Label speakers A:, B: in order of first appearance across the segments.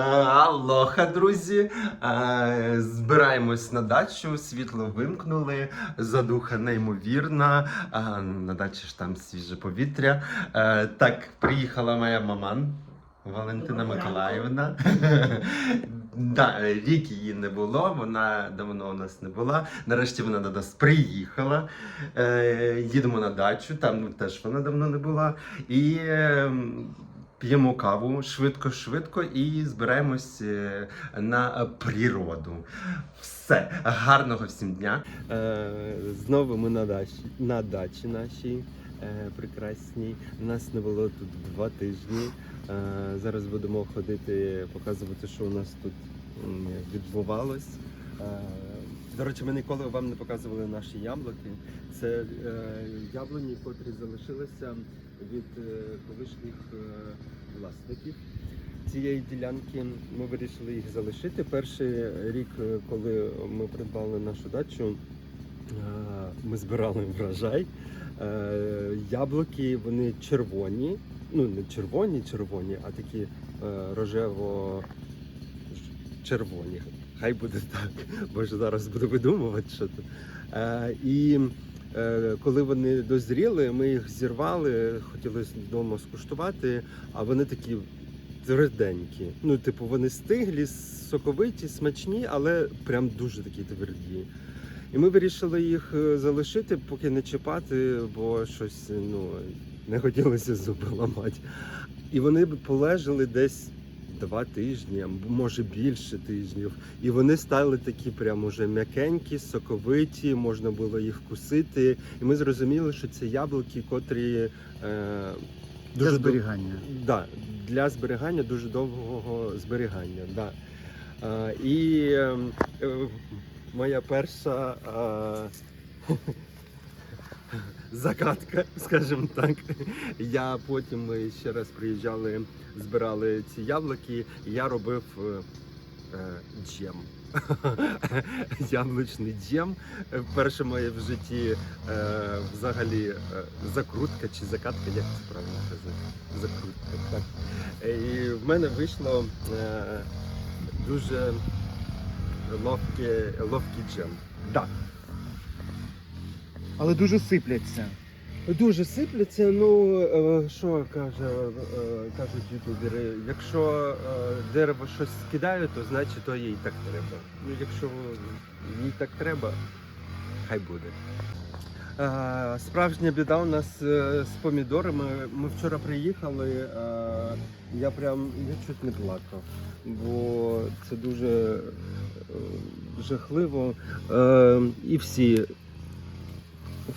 A: Алоха, друзі! Е, Збираємось на дачу, світло вимкнули, задуха неймовірна. На дачі ж там свіже повітря. Е, Так, приїхала моя маман. Валентина Миколаївна. Да, рік її не було, вона давно у нас не була. Нарешті вона до нас приїхала. Е, їдемо на дачу, там теж вона давно не була. І е, п'ємо каву швидко-швидко і збираємось е, на природу. Все, гарного всім дня. Е, знову ми на дачі, на дачі нашій. е, Прекрасній. Нас не було тут два тижні. Е, Зараз будемо ходити, показувати, що у нас тут відбувалось. Е, До речі, ми ніколи вам не показували наші яблуки. Це е, яблуні, котрі залишилися від е, колишніх е, власників цієї ділянки. Ми вирішили їх залишити. Перший рік, е, коли ми придбали нашу дачу, ми збирали врожай. Яблуки вони червоні, ну не червоні, червоні, а такі рожево червоні. Хай буде так, бо ж зараз буду видумувати, що тут. І коли вони дозріли, ми їх зірвали, хотіли вдома скуштувати, а вони такі тверденькі. Ну, типу, вони стиглі, соковиті, смачні, але прям дуже такі тверді. І ми вирішили їх е, залишити, поки не чіпати, бо щось ну, не хотілося зуби ламати. І вони б полежали десь два тижні, може більше тижнів. І вони стали такі прям уже м'якенькі, соковиті, можна було їх кусити. І ми зрозуміли, що це яблуки, котрі е,
B: Для
A: дуже дов-
B: зберігання.
A: Да, для зберігання дуже довгого зберігання. Да. А, і е, е, моя перша е, закатка, скажімо так. Я потім ми ще раз приїжджали, збирали ці яблуки, і я робив е, е, джем. Яблучний джем. Е, Перше моє в житті е, взагалі е, закрутка чи закатка, як це правильно казати? Закрутка, так. Е, І в мене вийшло е, дуже ловке, ловкий джем. Да.
B: Але дуже сипляться.
A: Дуже сипляться, ну е, що каже, е, кажуть ютубери, якщо е, дерево щось скидає, то значить то їй так треба. Ну якщо їй так треба, хай буде. Справжня біда у нас з помідорами. Ми вчора приїхали, я прям я чуть не плакав, бо це дуже жахливо. І всі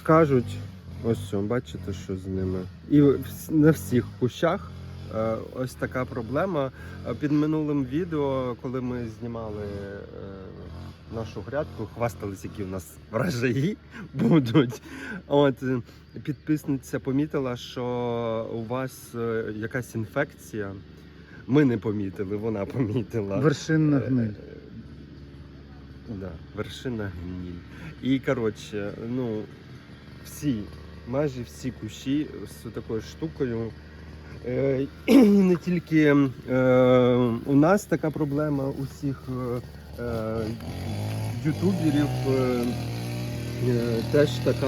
A: кажуть, ось що, бачите, що з ними. І на всіх кущах е, ось така проблема. Е, Під минулим відео, коли ми знімали е, нашу грядку, хвастались, які в нас врожаї будуть. От підписниця помітила, що у вас якась інфекція. Ми не помітили, вона помітила.
B: Вершинна гниль.
A: Да, вершина гніль. І коротше, ну, всі, майже всі кущі з такою штукою. Е, і не тільки е, у нас така проблема, у всіх е, ютуберів теж така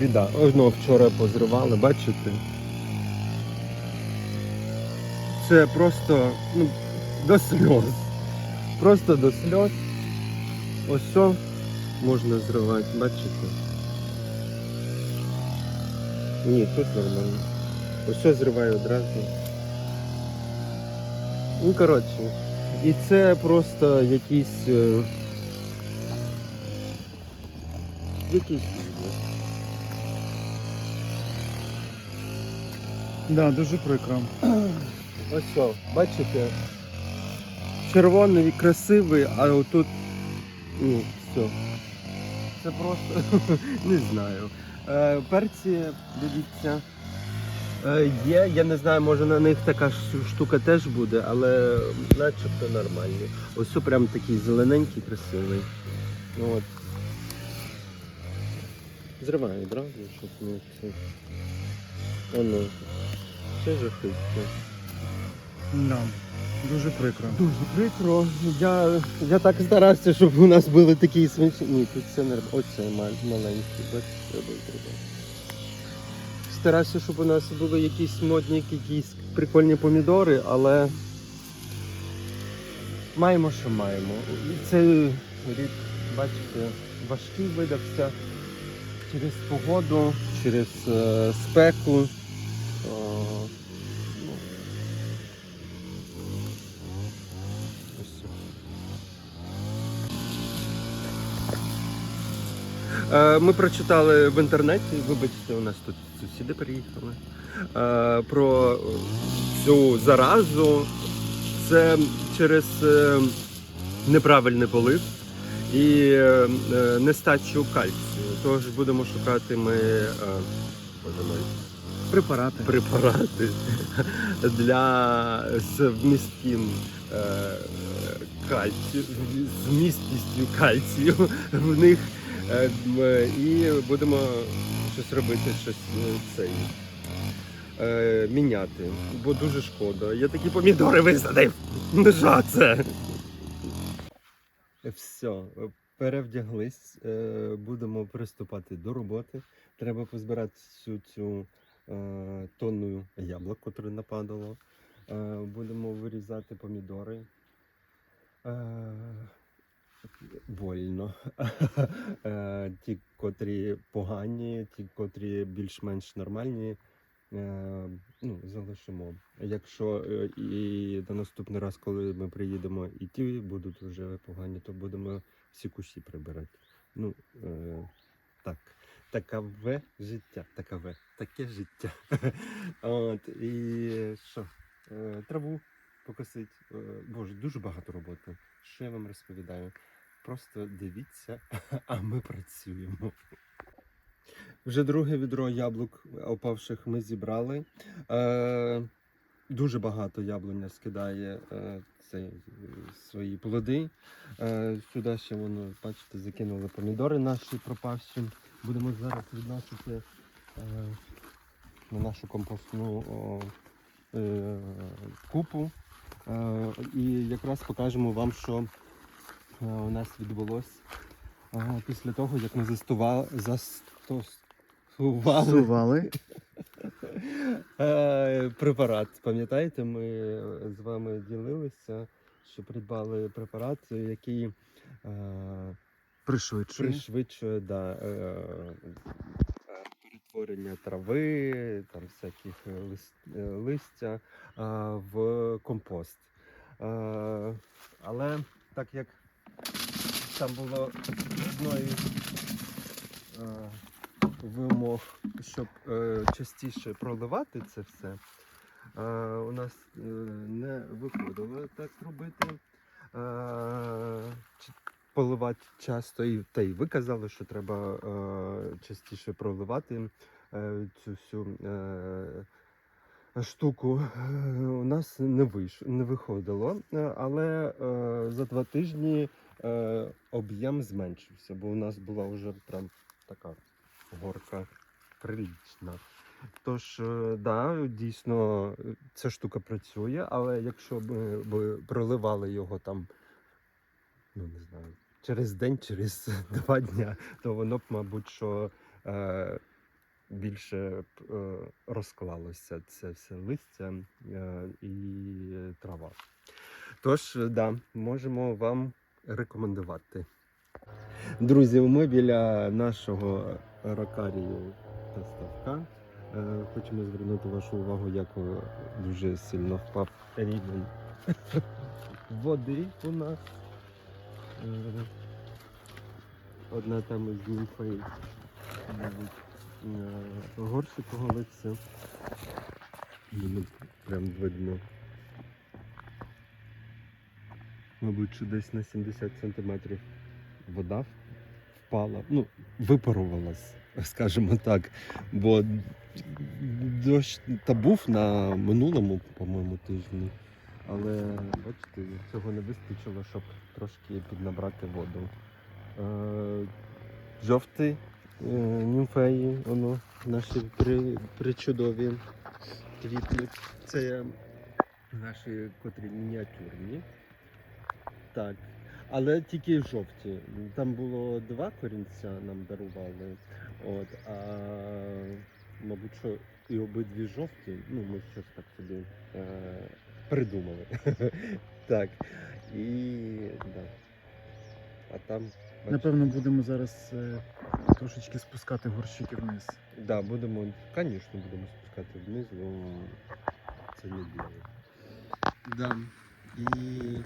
A: біда. Ну, вчора позривали, бачите? Це просто ну, до сльоз. Просто до сльоз. Ось що можна зривати, бачите? Ні, тут нормально. Ось що зриваю одразу. Ну, коротше. І це просто якийсь. е, бізнес.
B: Да, дуже прикро.
A: Ось що, бачите? Червоний, красивий, а отут. Ну, все. Це просто не знаю. Е, перці, дивіться. Е, є, я не знаю, може на них така штука теж буде, але начебто нормальні. Ось це прям такий зелененький, красивий. От. Зриваю одразу, щоб не це. Воно. Це жахиття.
B: Да. Дуже прикро.
A: Дуже прикро. Я, я так старався, щоб у нас були такі смачні. Ні, тут все нормально. Оце мал- маленький, треба треба. Старався, щоб у нас були якісь модні, якісь прикольні помідори, але маємо, що маємо. Цей рік, бачите, важкий видався через погоду, через е, спеку. О, ну, ось. Е, Ми прочитали в інтернеті, вибачте, у нас тут сусіди приїхали. е, Про е, цю заразу. Це через е, неправильний полив і е, е, нестачу кальцію. Тож будемо шукати ми е,
B: Препарати.
A: препарати для з вмістким е, кальцію, з місткістю кальцію в них. Е, і будемо щось робити, щось е, цей. Е, міняти, бо дуже шкода. Я такі помідори висадив. Ну що це? Все, перевдяглись, будемо приступати до роботи. Треба позбирати всю цю тонну яблук, котре нападало. Будемо вирізати помідори. Вольно. Е, ті, котрі погані, ті, котрі більш-менш нормальні, е, ну, залишимо. Якщо е, і на наступний раз, коли ми приїдемо, і ті будуть вже погані, то будемо всі кущі прибирати. Ну, так. Такове життя. Такове. Таке життя. От, і що? Траву покосить. Боже, дуже багато роботи. Що я вам розповідаю? Просто дивіться, а ми працюємо. Вже друге відро яблук опавших ми зібрали. Е, дуже багато яблуня скидає е, цей, е, свої плоди. Е, сюди ще воно, бачите, закинули помідори наші пропавші. Будемо зараз відносити е, на нашу компостну о, е, купу. Е, і якраз покажемо вам, що у нас відбулося е, після того, як ми застували, застосували Е, Препарат, пам'ятаєте, ми з вами ділилися, що придбали препарат, який е,
B: Пришвидшує.
A: пришвидшує да, е, е, перетворення трави, там всяких е, е, листя е, в компост. Е, але так як там було одної е, вимог, щоб е, частіше проливати це все, е, у нас е, не виходило так робити. Е, поливати часто, і та й ви казали, що треба е, частіше проливати е, цю всю е, штуку. Е, У нас не вийш, не виходило, е, але е, за два тижні е, об'єм зменшився, бо у нас була вже прям така горка прилічна. Тож, е, да, дійсно, ця штука працює, але якщо б б проливали його там, ну не знаю, через день, через два дня, то воно б, мабуть, що е, більше б, е, розклалося це все листя е, і трава. Тож, да, можемо вам рекомендувати. Друзі, ми біля нашого ракарію та ставка. Е, Хочемо звернути вашу увагу, як дуже сильно впав рівень води у нас. Е, Одна там із німфей горше поголиться. Прям видно. Мабуть, десь на 70 сантиметрів вода впала, ну, випарувалась, скажімо так. Бо дощ та був на минулому, по-моєму, тижні. Але бачите, цього не вистачило, щоб трошки піднабрати воду. Е, жовті е, німфеї, воно наші при, причудові квітнуть. Це наші котрі мініатюрні. Так. Але тільки жовті. Там було два корінця нам дарували. От, а мабуть, що і обидві жовті. Ну, ми щось так собі е, придумали. так. І да. А там. бачите,
B: Напевно, будемо зараз е, трошечки спускати горщики вниз.
A: Да, будемо, звісно, будемо спускати вниз, бо це не діло. Да. І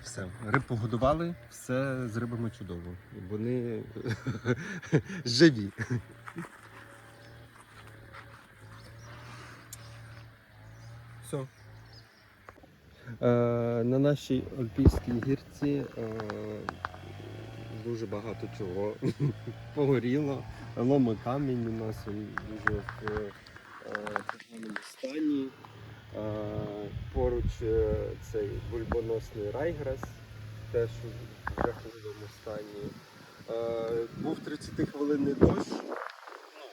A: все. Риб погодували, все з рибами чудово. Вони живі. Все. На нашій Альпійській гірці е, дуже багато чого погоріло. Ломи камінь у нас дуже в е, поганому стані. Поруч е, цей бульбоносний райграс, теж в жахливому стані. Був 30 хвилинний дощ. Ну,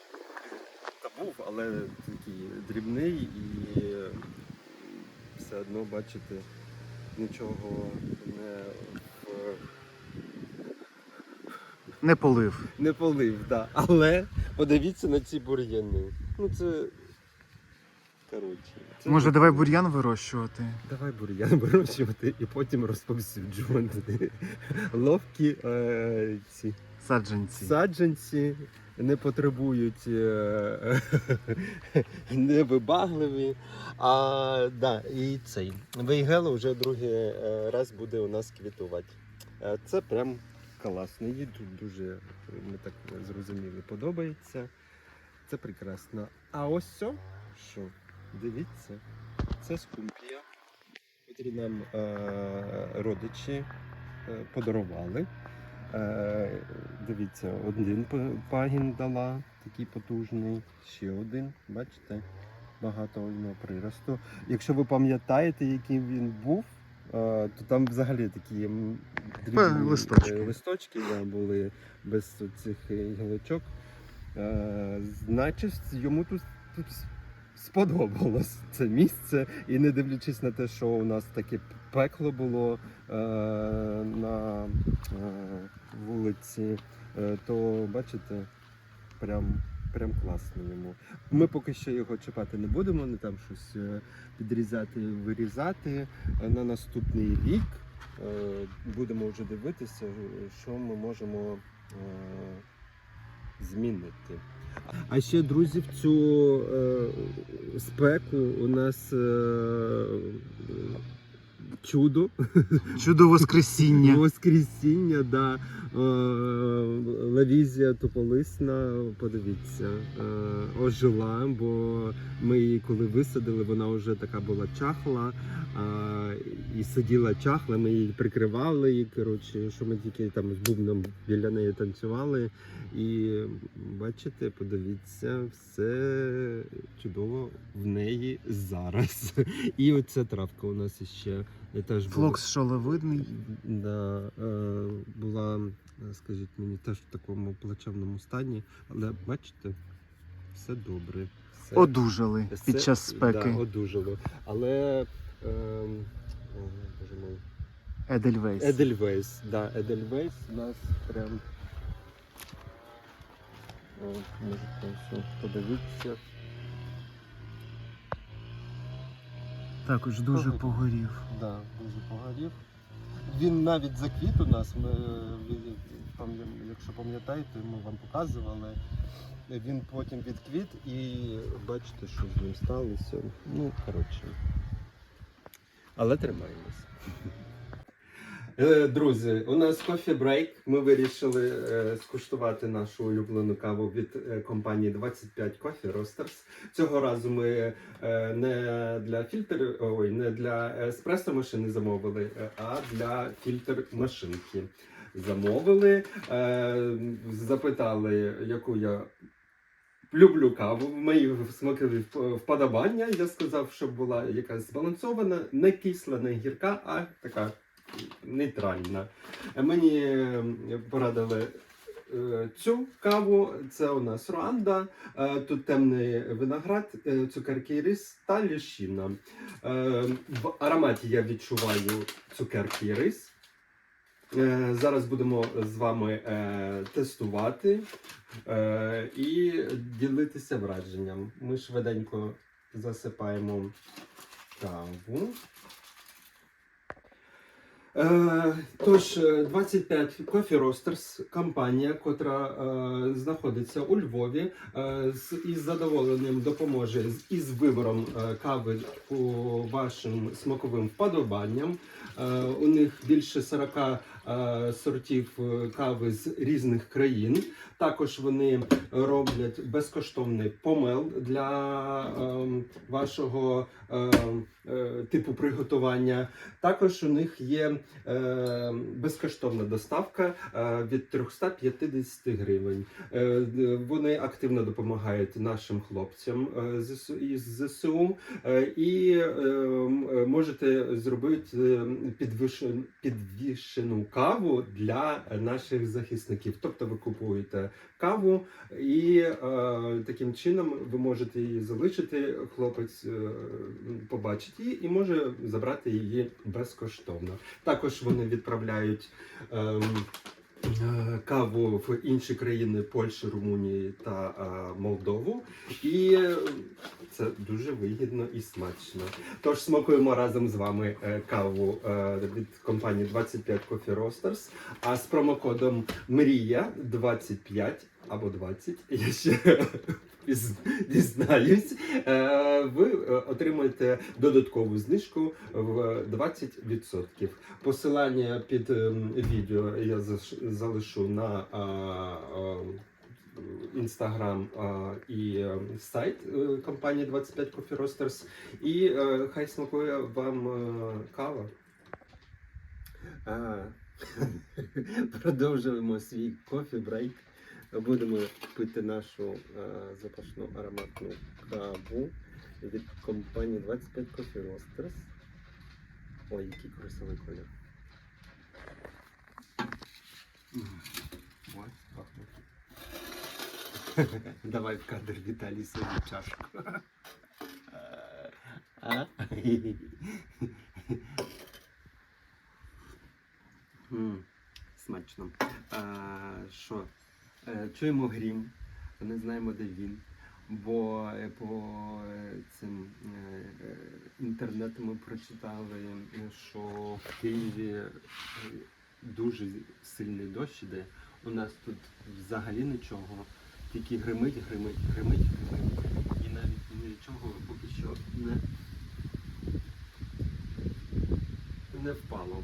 A: та був, але такий дрібний і все одно бачите, нічого не
B: Не полив.
A: не полив, да. Але подивіться на ці бур'яни. Ну це. Коротше. Це
B: Може, давай бур'ян вирощувати?
A: Давай бур'ян вирощувати і потім розповсюджувати. Ловкі е, ці
B: Саджанці.
A: саджанці не потребують е, невибагливі. А да, і цей вейгело вже другий е, раз буде у нас квітувати. Е, Це прям класно. Їй тут дуже, ми так зрозуміли, подобається. Це прекрасно. А ось що, дивіться, це скумпія, котрі нам е, родичі е, подарували. Е, дивіться, один пагін дала, такий потужний, ще один, бачите, багато у приросту. Якщо ви пам'ятаєте, яким він був, е, то там взагалі такі дрібні
B: листочки.
A: е, листочки да, були без цих гілочок. Е, значить, йому тут, тут сподобалось це місце. І не дивлячись на те, що у нас таке пекло було е, на е, вулиці, е, то бачите, прям, прям класно йому. Ми поки що його чіпати не будемо, не там щось е, підрізати, вирізати. Е, На наступний рік е, будемо вже дивитися, що ми можемо змінити. А ще, друзі, в цю е, спеку у нас е, чудо.
B: Чудо Воскресіння.
A: Воскресіння, да. Е, Лавізія тополисна, подивіться, е, ожила, бо ми її коли висадили, вона вже така була чахла і сиділа чахла, ми її прикривали, і, коротше, що ми тільки там з бубном біля неї танцювали. І бачите, подивіться, все чудово в неї зараз. І оця травка у нас іще я теж була-
B: Флокс шоловидний.
A: Да, е, була, е, скажіть мені, теж в такому плачевному стані, але бачите, все добре. Все,
B: Одужали
A: все-
B: під час спеки.
A: Да, одужало. Але е, о, боже мой,
B: Едельвейс.
A: Едельвейс, да, Едельвейс у нас прям. О, можете все подивитися.
B: Також дуже
A: Ага.
B: погорів.
A: Да, дуже погорів. Він навіть заквіт у нас. Ми, якщо пам'ятаєте, ми вам показували. Він потім відквіт і бачите, що з ним сталося. Ну, коротше. Але тримаємось. Е, Друзі, у нас кофі брейк. Ми вирішили е, скуштувати нашу улюблену каву від е, компанії 25 Coffee Roasters. Цього разу ми е, не для фільтр, ой, не для еспресо машини замовили, е, а для фільтр машинки. Замовили, е, запитали, яку я люблю каву. Мої смакові вп- вподобання. Я сказав, щоб була якась збалансована, не кисла, не гірка, а така нейтральна. Мені е, порадили е, цю каву. Це у нас Руанда. Е, Тут темний виноград, цукерки рис та ліщина. Е, В ароматі я відчуваю цукерки і рис. Зараз будемо з вами тестувати і ділитися враженням. Ми швиденько засипаємо каву. Е, Тож, е, 25 Coffee Roasters, компанія, котра е, знаходиться у Львові, е, з із задоволенням допоможе із вибором е, кави по вашим смаковим вподобанням. Е, у них більше 40 е, сортів е, кави з різних країн. Також вони роблять безкоштовний помел для е, вашого е, е, типу приготування. Також у них є е, безкоштовна доставка е, від 350 гривень. Е, вони активно допомагають нашим хлопцям е, із ЗСУ е, і е, е, можете зробити е, підвищен- підвішену каву для наших захисників. Тобто ви купуєте каву і е, таким чином ви можете її залишити. Хлопець е, побачить її і може забрати її безкоштовно. Також вони відправляють. е, Каву в інші країни Польщі, Румунії та е, Молдову, і е, це дуже вигідно і смачно. Тож смакуємо разом з вами е, каву е, від компанії 25 Coffee Roasters, а з промокодом Мрія 25 або 20, я ще дізнаюсь, е, ви е, отримаєте додаткову знижку в 20%. Посилання під ем, відео я залишу на інстаграм і е, сайт е, компанії 25 Coffee Roasters. І хай смакує вам кава. Продовжуємо свій кофі брейк. Будемо пити нашу е, запашну ароматну каву від компанії 25 Coffee Roasters. Ой, який красивий колір. Давай в кадр Віталій свою чашку. А? Смачно. А? Е, Чуємо грім, не знаємо, де він. Бо е, по е, цим інтернету ми прочитали, що в Києві дуже сильний дощ іде. У нас тут взагалі нічого. Тільки гримить, гримить, гримить, гримить. І навіть нічого поки що не, не впало.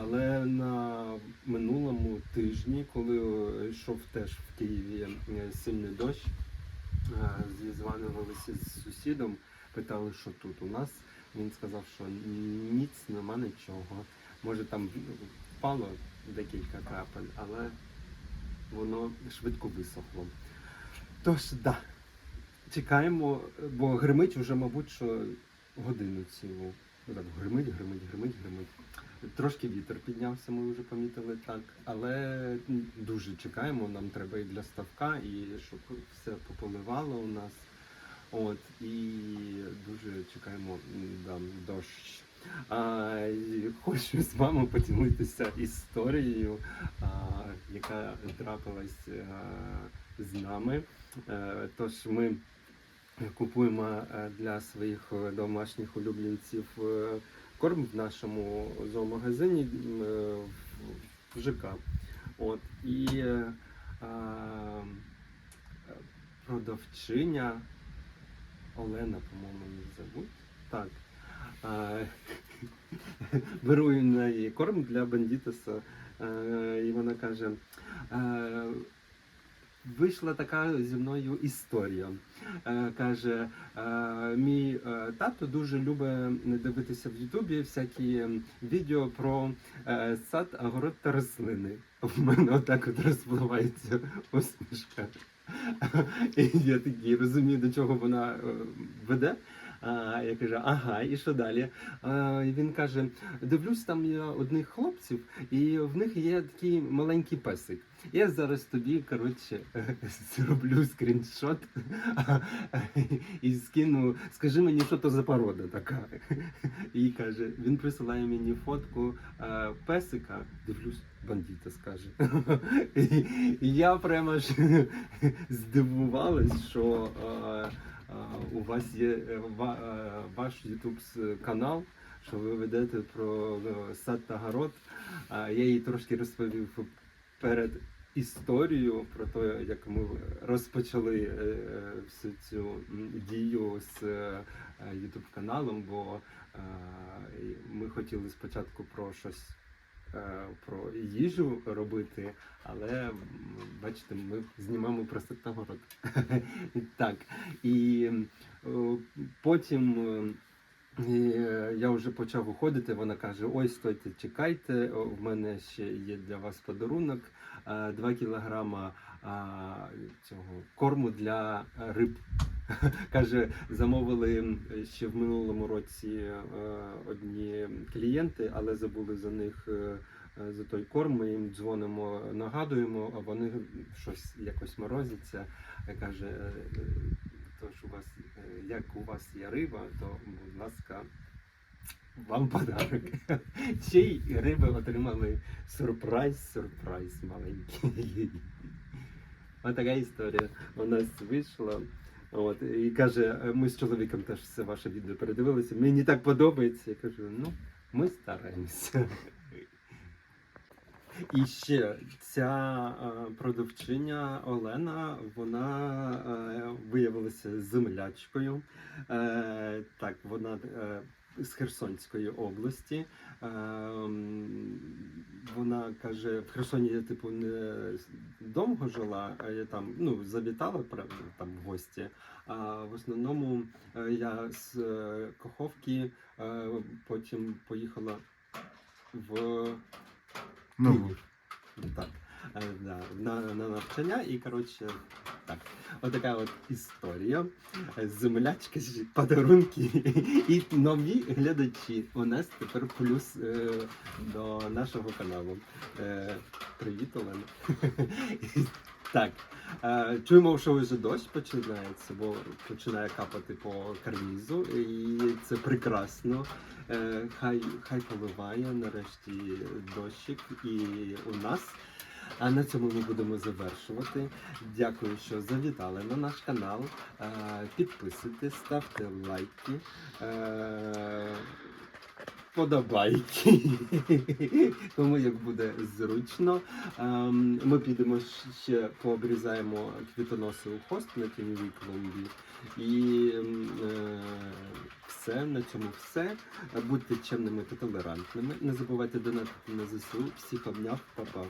A: Але на минулому тижні, коли е, йшов теж в Києві е, сильний дощ, е, зізванювалися з сусідом, питали, що тут у нас. Він сказав, що ніц, нема нічого. Може там впало декілька крапель, але воно швидко висохло. Тож, да, чекаємо, бо гримить вже, мабуть, що годину цілу. Гримить, гримить, гримить, гримить. Трошки вітер піднявся, ми вже помітили так, але дуже чекаємо. Нам треба і для ставка, і щоб все пополивало у нас. От і дуже чекаємо да, дощ. А, хочу з вами поділитися історією, а, яка трапилась а, з нами. Е, Тож ми купуємо е, для своїх е, домашніх улюбленців е, корм в нашому зоомагазині е, в- ЖК. От, і е, продавчиня Олена, по-моєму, її зовуть. Так. А, беру у неї корм для бандітеса, е, і вона каже. е, Вийшла така зі мною історія. Е, каже, е, мій е, тато дуже любить дивитися в Ютубі всякі ем, відео про е, сад, огород та рослини. В мене отак от розпливається усмішка. І я такий розумію, до чого вона е, веде. А, я кажу, ага, і що далі? А, він каже: дивлюсь, там є одних хлопців, і в них є такий маленький песик. Я зараз тобі, коротше, зроблю скріншот і скину. Скажи мені, що то за порода така. І каже, він присилає мені фотку е, песика. Дивлюсь, бандита скаже. І, я прямо ж здивувалась, що е, у вас є е, е, ваш YouTube канал, що ви ведете про е, сад та город. Я їй трошки розповів перед історію про те, як ми розпочали всю цю дію з YouTube каналом, бо ми хотіли спочатку про щось. Е, Про їжу робити, але бачите, ми знімаємо про сад. Так. І потім е, е, я вже почав виходити. Вона каже: Ой, стойте, чекайте, в мене ще є для вас подарунок. 2 кілограма цього корму для риб. Каже, замовили ще в минулому році е, одні клієнти, але забули за них е, за той корм. Ми їм дзвонимо, нагадуємо, а вони щось якось морозяться. Е, Каже, тож у вас, як у вас є риба, то будь ласка. Вам подарок. Ще й риби отримали сюрприз, сюрприз маленький. Ось така історія у нас вийшла. От, і каже, «Е, ми з чоловіком теж все ваше відео передивилися. Мені так подобається. Я кажу, ну, ми стараємося. І ще ця е, продавчиня Олена, вона е, виявилася землячкою. Так, вона з Херсонської області. Е, вона каже, в Херсоні я типу не довго жила, а я там ну, завітала правда, там в гості. А в основному е, я з е, Каховки е, потім поїхала в
B: Ну,
A: Так. Е, Да, на, на навчання і коротше, так. Отака от історія. Е, Землячки, подарунки і нові глядачі. У нас тепер плюс е, до нашого каналу. Е, привіт, Олена. Так. Е, чуємо, що вже дощ починається, бо починає капати по карнізу, і це прекрасно. Е, хай, хай поливає нарешті дощик і у нас. А на цьому ми будемо завершувати. Дякую, що завітали на наш канал. Е, Підписуйтесь, ставте лайки. Е, Подобайки, кому як буде зручно. Ем, Ми підемо ще пообрізаємо квітоноси у хост на тіньовій клумбі. І е, все, на цьому все. Будьте чемними та толерантними. Не забувайте донатити на ЗСУ. Всіх обняв, па-па.